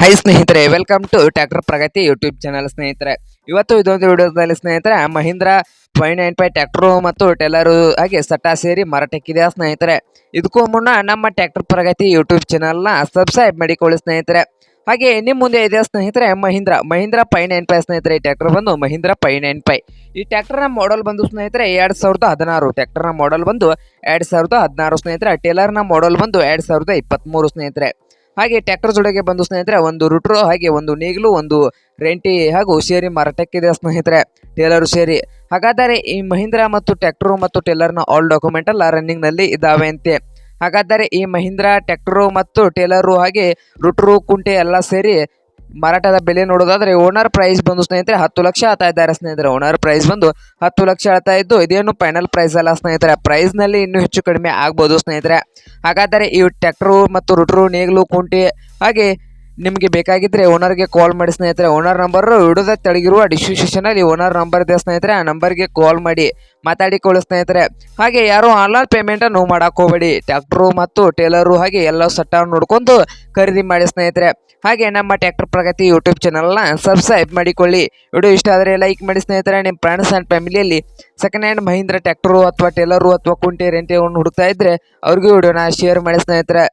High ಸ್ನೇಹಿತರೆ welcome to tractor Pragati YouTube channel ಸ್ನೇಹಿತರೆ. ಇವತ್ತು ಇದೊಂದು ವಿಡಿಯೋದಲ್ಲಿ, ಸ್ನೇಹಿತರೆ, Mahindra five nine five tractor ಮತ್ತು ಟೆಲರು ಹಾಗೆ ಸಟ್ಟ ಸೇರಿ ಮರಟಕ್ಕಿದೆ ಸ್ನೇಹಿತರೆ? ಇದಕ್ಕೂ ಮುನ್ನ ನಮ್ಮ ಟ್ರ್ಯಾಕ್ಟರ್ ಪ್ರಗತಿ ಯೂಟ್ಯೂಬ್ ಚಾನಲ್ನ ಸಬ್ಸ್ಕ್ರೈಬ್ ಮಾಡಿಕೊಳ್ಳಿ, ಸ್ನೇಹಿತರೆ. ಹಾಗೆ ನಿಮ್ಮ ಮುಂದೆ ಇದೆ ಸ್ನೇಹಿತರೆ, Mahindra? Mahindra five nine five ಸ್ನೇಹಿತರೆ, ಈ ಟ್ರ್ಯಾಕ್ಟರ್ ಬಂದು ಮಹೀಂದ್ರ ಫೈ ನೈನ್ ಫೈ ಈ ಟ್ರ್ಯಾಕ್ಟರ್ನ ಮಾಡಲ್ ಬಂದು, ಸ್ನೇಹಿತರೆ, ಎರಡು ಸಾವಿರದ ಹದಿನಾರು. ಟ್ಯಾಕ್ಟರ್ನ ಮಾಡಲ್ ಬಂದು ಎರಡು ಸಾವಿರದ ಹದಿನಾರು, ಸ್ನೇಹಿತರೆ. ಟೇಲರ್ನ ಮಾಡಲ್ ಬಂದು ಎರಡು ಸಾವಿರದ ಇಪ್ಪತ್ತ್ಮೂರು ಸ್ನೇಹಿತರೆ. ಹಾಗೆ ಟ್ಯಾಕ್ಟರ್ ಜೊತೆಗೆ ಬಂದು ಸ್ನೇಹಿತರೆ, ಒಂದು ರುಟ್ರೋ, ಹಾಗೆ ಒಂದು ನೇಗಿಲು, ಒಂದು ರೆಂಟಿ ಹಾಗೂ ಸೇರಿ ಮಾರಾಟಕ್ಕಿದೆ ಸ್ನೇಹಿತರೆ ಟೇಲರು ಸೇರಿ. ಹಾಗಾದರೆ ಈ ಮಹೀಂದ್ರ ಮತ್ತು ಟ್ಯಾಕ್ಟರ್ ಮತ್ತು ಟೇಲರ್ನ ಆಲ್ ಡಾಕ್ಯುಮೆಂಟ್ ಎಲ್ಲ ರನ್ನಿಂಗ್ನಲ್ಲಿ ಇದಾವೆ ಅಂತೆ. ಹಾಗಾದರೆ ಈ ಮಹೀಂದ್ರ ಟ್ರ್ಯಾಕ್ಟರು ಮತ್ತು ಟೇಲರು ಹಾಗೆ ರುಟ್ರು, ಕುಂಟೆ ಎಲ್ಲ ಸೇರಿ ಮಾರಾಟದ ಬೆಲೆ ನೋಡೋದಾದ್ರೆ ಓನರ್ ಪ್ರೈಸ್ ಬಂದು ಸ್ನೇಹಿತರೆ ಹತ್ತು ಲಕ್ಷ ಹೇಳ್ತಾ ಇದ್ದಾರೆ ಸ್ನೇಹಿತರೆ. ಓನರ್ ಪ್ರೈಸ್ ಬಂದು ಹತ್ತು ಲಕ್ಷ ಹೇಳ್ತಾ ಇದ್ದು ಇದೇನು ಫೈನಲ್ ಪ್ರೈಸ್ ಅಲ್ಲ ಸ್ನೇಹಿತರೆ. ಪ್ರೈಸ್ನಲ್ಲಿ ಇನ್ನೂ ಹೆಚ್ಚು ಕಡಿಮೆ ಆಗ್ಬೋದು ಸ್ನೇಹಿತರೆ. ಹಾಗಾದರೆ ಈ ಟ್ರ್ಯಾಕ್ಟರ್ ಮತ್ತು ರುಟ್ರು ನೇಗಿಲು, ಕುಂಟಿ ಹಾಗೆ ನಿಮಗೆ ಬೇಕಾಗಿದ್ದರೆ ಓನರ್ಗೆ ಕಾಲ್ ಮಾಡಿ ಸ್ನೇಹಿತರೆ ಓನರ್ ನಂಬರ್ ವಿಡಿಯೋದ ತೆಳಗಿರುವ ಡಿಸ್ಕ್ರಿಪ್ಷನಲ್ಲಿ ಓನರ್ ನಂಬರ್ ಇದೆ ಸ್ನೇಹಿತರೆ, ಆ ನಂಬರ್ಗೆ ಕಾಲ್ ಮಾಡಿ ಮಾತಾಡಿಕೊಳ್ಳಿ ಸ್ನೇಹಿತರೆ. ಹಾಗೆ ಯಾರು ಆನ್ಲೈನ್ ಪೇಮೆಂಟನ್ನು ಹೋಗಬೇಡಿ. ಟ್ಯಾಕ್ಟ್ರು ಮತ್ತು ಟೇಲರು ಹಾಗೆ ಎಲ್ಲ ಸಟ್ಟ ನೋಡ್ಕೊಂಡು ಖರೀದಿ ಮಾಡಿ ಸ್ನೇಹಿತರೆ. ಹಾಗೆ ನಮ್ಮ ಟ್ಯಾಕ್ಟರ್ ಪ್ರಗತಿ ಯೂಟ್ಯೂಬ್ ಚಾನಲ್ನ ಸಬ್ಸ್ಕ್ರೈಬ್ ಮಾಡಿಕೊಳ್ಳಿ. ವಿಡಿಯೋ ಇಷ್ಟ ಆದರೆ ಲೈಕ್ ಮಾಡಿ ಸ್ನೇಹಿತರೆ. ನಿಮ್ಮ ಫ್ರೆಂಡ್ಸ್ ಆ್ಯಂಡ್ ಫ್ಯಾಮಿಲಿಯಲ್ಲಿ ಸೆಕೆಂಡ್ ಹ್ಯಾಂಡ್ ಮಹೀಂದ್ರ ಟ್ಯಾಕ್ಟ್ರು ಅಥವಾ ಟೇಲರು ಅಥವಾ ಕುಂಟೆ ರೆಂಟೆ ಹುಡುಕ್ತಾ ಇದ್ದರೆ ಅವ್ರಿಗೂ ವಿಡಿಯೋನ ಶೇರ್ ಮಾಡಿ ಸ್ನೇಹಿತರೆ.